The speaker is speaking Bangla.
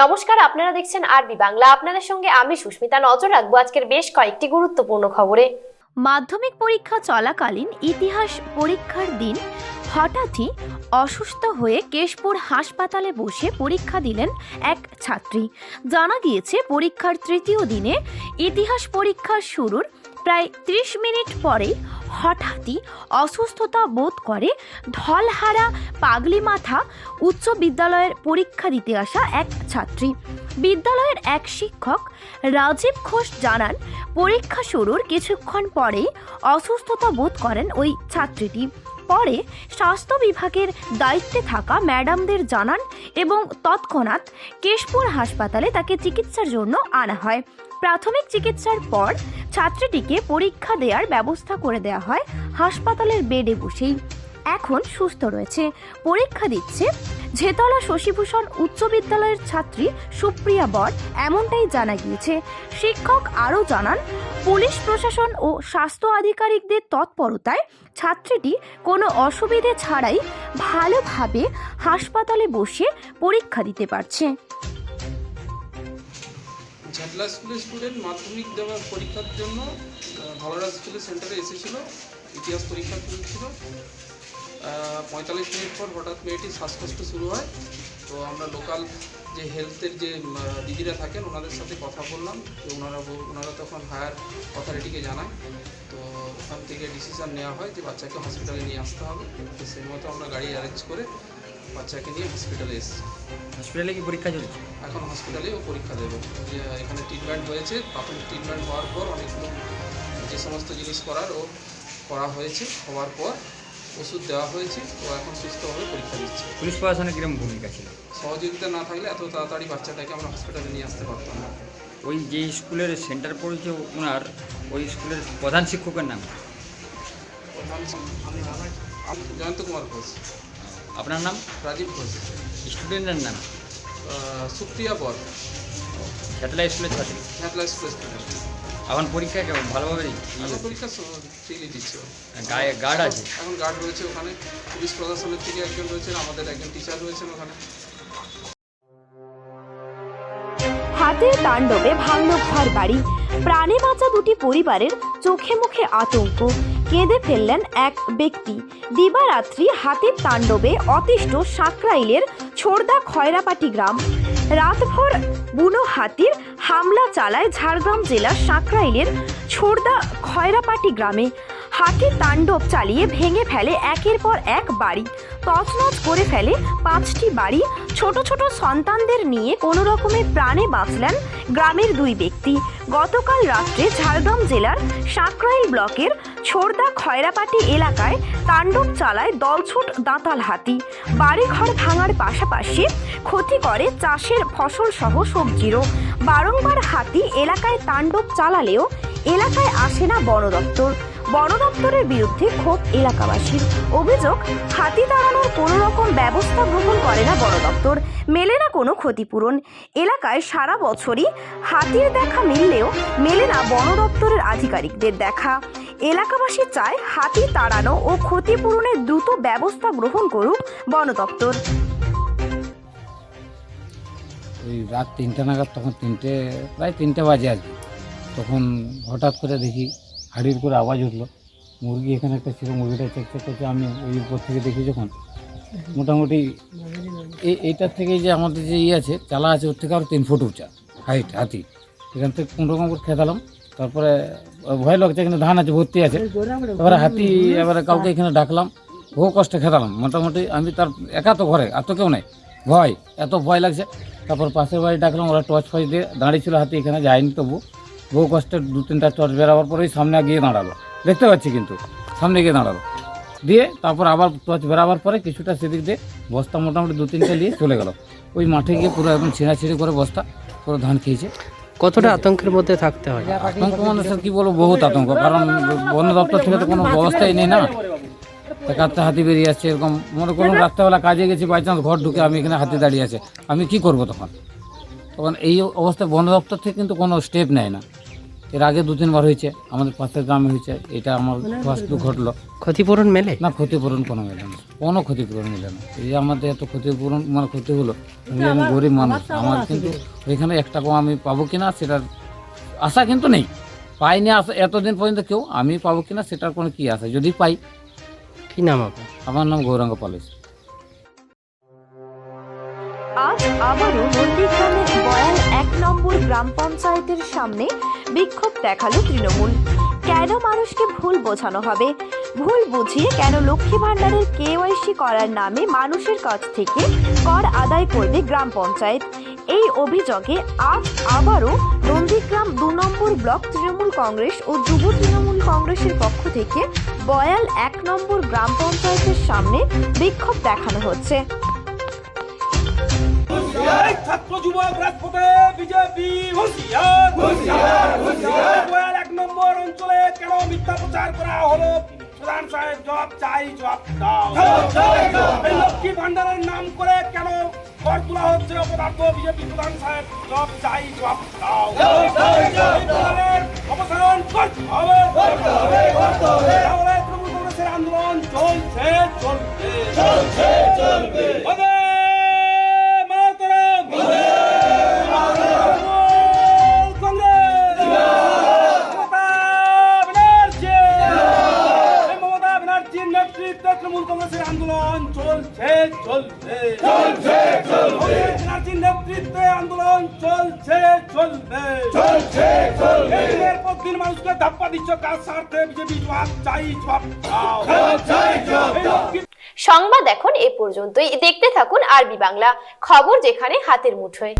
নমস্কার, আপনারা দেখছেন আরবি বাংলা। আপনাদের সঙ্গে আমি সুস্মিতা। নজর রাখব আজকের বেশ কয়েকটি গুরুত্বপূর্ণ খবরে। মাধ্যমিক পরীক্ষা চলাকালীন ইতিহাস পরীক্ষার দিন হঠাৎই অসুস্থ হয়ে কেশপুর হাসপাতালে বসে পরীক্ষা দিলেন এক ছাত্রী। জানা গিয়েছে, পরীক্ষার তৃতীয় দিনে ইতিহাস পরীক্ষা শুরুর প্রায় ত্রিশ মিনিট পরেই হঠাৎই অসুস্থতা বোধ করে ঢলহারা পাগলি মাথা উচ্চ বিদ্যালয়ের পরীক্ষা দিতে আসা এক ছাত্রী। বিদ্যালয়ের এক শিক্ষক রাজীব ঘোষ জানান, পরীক্ষা শুরুর কিছুক্ষণ পরেই অসুস্থতা বোধ করেন ওই ছাত্রীটি। পরে স্বাস্থ্য বিভাগের দায়িত্বে থাকা ম্যাডামদের জানান এবং তৎক্ষণাৎ কেশপুর হাসপাতালে তাকে চিকিৎসার জন্য আনা হয়। প্রাথমিক চিকিৎসার পর ছাত্রীটিকে পরীক্ষা দেওয়ার ব্যবস্থা করে দেওয়া হয় হাসপাতালের বেডে বসেই। এখন সুস্থ রয়েছে। পরীক্ষা দিচ্ছে ঝেতলা শশীভূষণ উচ্চ বিদ্যালয়ের ছাত্রী সুপ্রিয়া বর, এমনটাই জানা গিয়েছে। শিক্ষক আরও জানান, পুলিশ প্রশাসন ও স্বাস্থ্য আধিকারিকদের তৎপরতায় ছাত্রীটি কোনো অসুবিধে ছাড়াই ভালোভাবে হাসপাতালে বসে পরীক্ষা দিতে পারছে। ঝাটলা স্কুলের স্টুডেন্ট মাধ্যমিক দেওয়ার পরীক্ষার জন্য ভালোরা স্কুলের সেন্টারে এসেছিল, ইতিহাস পরীক্ষা চলছিল। পঁয়তাল্লিশ মিনিট পর হঠাৎ মেয়েটির শ্বাসকষ্ট শুরু হয়। তো আমরা লোকাল যে হেলথের যে দিদিরা থাকেন, ওনাদের সাথে কথা বললাম। তো ওনারা ওনারা তখন হায়ার অথরিটিকে জানায়। তো ওখান থেকে ডিসিশন নেওয়া হয় যে বাচ্চাকে হসপিটালে নিয়ে আসতে হবে। তো সেই মতো আমরা গাড়ি অ্যারেঞ্জ করে বাচ্চাকে নিয়ে হসপিটালে এসেছি। হসপিটালে কি পরীক্ষা চলছে? এখন হসপিটালে ও পরীক্ষা দেবে। যে এখানে ট্রিটমেন্ট হয়েছে প্রাথমিক ট্রিটমেন্ট হওয়ার পর অনেকগুলো যে সমস্ত জিনিস করার ও করা হয়েছে হওয়ার পর ওষুধ দেওয়া হয়েছে ও এখন সুস্থভাবে পরীক্ষা দিচ্ছে। পুলিশ প্রশাসনের কীরকম ভূমিকা ছিল? সহযোগিতা না থাকলে এত তাড়াতাড়ি বাচ্চাটাকে আমরা হসপিটালে নিয়ে আসতে পারতাম না। ওই যে স্কুলের সেন্টার পড়েছে ওনার ওই স্কুলের প্রধান শিক্ষকের নাম জয়ন্ত কুমার ঘোষ। আপনার নাম? রাজীব ঘোষ। স্টুডেন্টের নাম? সুপ্রিয়া বর। স্যাটেলাইট স্কুলের ছাত্রী। হ্যাটলা স্কুল স্টুডেন্ট এখন পরীক্ষা কেমন? ভালোভাবে পরীক্ষা ফ্রিলি দিচ্ছে। গায়ে গার্ড আছে? এখন গার্ড রয়েছে ওখানে। পুলিশ প্রশাসনের থেকে একজন রয়েছেন আমাদের একজন টিচার রয়েছেন ওখানে। হাতের তাণ্ডবে ভাঙল ঘর বাড়ি প্রাণে বাঁচা দুটি পরিবারের চোখে মুখে আতঙ্ক। কেঁদে ফেললেন এক ব্যক্তি। দিবারাত্রি হাতির তাণ্ডবে অতিষ্ঠ সাঁকরাইলের ছোড়দা খয়রাপাটি গ্রাম। রাতভর বুনো হাতির হামলা চালায় ঝাড়গ্রাম জেলার সাঁকরাইলের ছোড়দা খয়রাপাটি গ্রামে। হাতির তাণ্ডব চালিয়ে ভেঙে ফেলে একের পর এক বাড়ি। তছনছ করে ফেলে পাঁচটি বাড়ি। ছোট ছোট সন্তানদের নিয়ে কোনো রকমে প্রাণে বাঁচলেন গ্রামের দুই ব্যক্তি। গতকাল রাত্রে ঝাড়গ্রাম জেলার সাঁকরাইল ব্লকের ছোড়দা খয়রাপাটি এলাকায় তাণ্ডব চালায় দলছুট দাঁতাল হাতি। বাড়িঘর ভাঙার পাশাপাশি ক্ষতি করে চাষের ফসল সহ সবজিরও। বারংবার হাতি এলাকায় তাণ্ডব চালালেও এলাকায় আসে না বন দপ্তর। বন দপ্তরের বিরুদ্ধে ক্ষোভ এলাকাবাসীর। অভিযোগ, হাতি তাড়ানোর কোনো রকম ব্যবস্থা গ্রহণ করে না বন দপ্তর। মেলে না কোনো ক্ষতিপূরণ। এলাকায় সারা বছরই হাতির দেখা মিললেও মেলে না বন দপ্তরের আধিকারিকদের দেখা। এলাকাবাসী চায় হাতি তাড়ানো ও ক্ষতিপূরণের দ্রুত ব্যবস্থা গ্রহণ করুক বন দপ্তর। ওই রাত তিনটে নাগাদ তখন তিনটে, প্রায় তিনটে বাজে আর তখন হঠাৎ করে দেখি হাড়ির করে আওয়াজ উঠল। মুরগি এখানে একটা ছিল, মুরগিটা চেক চেক করছে, আমি ওই উপর থেকে দেখি যখন মোটামুটি এই এইটার থেকে যে আমাদের যে ইয়ে আছে, চালা আছে, ওর থেকে আরও তিন ফুট উঁচা, হাইট, হাতি। এখান থেকে কোনো রকম করে খেতালাম তারপরে ভয় লাগছে এখানে ধান আছে, ভর্তি আছে। এবারে হাতি, এবারে কাউকে এখানে ডাকলাম, বহু কষ্টে খেতালাম মোটামুটি আমি তার একা তো ঘরে, আর তো কেউ নেই। ভয়, এত ভয় লাগছে। তারপর পাশের বাড়ি ডাকলাম, ওরা টর্চ ফর্চ দিয়ে দাঁড়িয়ে ছিল হাতি এখানে যায়নি তবু। বহু কষ্টে দু তিনটা টর্চ বেরাবার পরেই সামনে গিয়ে দাঁড়াল। দেখতে পাচ্ছি কিন্তু, সামনে গিয়ে দাঁড়াল। দিয়ে তারপর আবার টর্চ বেরাবার পরে কিছুটা সেদিক দিয়ে বস্তা মোটামুটি দু তিনটে নিয়ে চলে গেল। ওই মাঠে গিয়ে পুরো একদম ছিঁড়াছিঁড়ি করে বস্তা, পুরো ধান খেয়েছে। কতটা আতঙ্কের মধ্যে থাকতে হয়? আতঙ্ক মানে স্যার, কি বলব, বহুত আতঙ্ক। কারণ বন দপ্তর থেকে তো কোনো ব্যবস্থাই নেই না। একাত্তর হাতি বেরিয়ে আসছে, এরকম মনে করুন, রাত্রেবেলা কাজে গেছি বাই চান্স ঘর ঢুকে আমি এখানে হাতে দাঁড়িয়ে আছে। আমি কি করব তখন? তখন এই অবস্থায় বন দপ্তর থেকে কিন্তু কোনো স্টেপ নেয় না। এর আগে দু তিনবার হয়েছে আমাদের পাশের গ্রামে হয়েছে এটা আমার ফার্স্ট ঘটলো। ক্ষতিপূরণ মেলে? না ক্ষতিপূরণ কোনো মেলে না। কোনো ক্ষতিপূরণ মেলে না। এই আমাদের এত ক্ষতিপূরণ মানে ক্ষতি হলো আমি আমি গরিব মানুষ আমার কিন্তু ওইখানে এক টাকাও আমি পাবো কিনা সেটার আশা কিন্তু নেই। পাইনি আশা এতদিন পর্যন্ত কেউ আমি পাবো কিনা সেটার কোনো কী আশা? যদি পাই কি নাম আপনার? আমার নাম গৌরাঙ্গ পালেশ আজ আবারও নন্দীগ্রামের বয়াল এক নম্বর গ্রাম পঞ্চায়েতের সামনে বিক্ষোভ দেখাল তৃণমূল। কেন মানুষকে ভুল বোঝানো হবে? ভুল বুঝিয়ে কেন লক্ষ্মী ভাণ্ডারের কেওয়াইসি করার নামে মানুষের কাছ থেকে কর আদায় করবে গ্রাম পঞ্চায়েত? এই অভিযোগে আজ আবারও নন্দীগ্রাম দু নম্বর ব্লক তৃণমূল কংগ্রেস ও যুব তৃণমূল কংগ্রেসের পক্ষ থেকে বয়াল এক নম্বর গ্রাম পঞ্চায়েতের সামনে বিক্ষোভ দেখানো হচ্ছে। ছাত্র যুবক রাজপথে বিজেপি হুঁশিয়ার। হুঁশিয়ার হুঁশিয়ার। এক নম্বর অঞ্চলে কেন মিথ্যা প্রচার করা হলো? প্রধান সাহেব জবাব চাই জবাব দাও। লক্ষ্মী ভান্ডারের নাম করে কেন কর তোলা হচ্ছে অপদার্থ বিজেপি প্রধান সাহেব জবাব চাই জবাব দাও। প্রধানের অবসান করতে হবে। চলছে চলবে চলছে নেতৃত্বে আন্দোলন চলছে চলবে। চলছে চলবে। এর প্রতিদিন মানুষকে ধাপ্পা দিচ্ছ কার স্বার্থে বিজেপি জবাব চাই জবাব চাই জবাব সংবাদ এখন এ পর্যন্তই। দেখতে থাকুন আরবি বাংলা। খবর যেখানে হাতের মুঠোয়।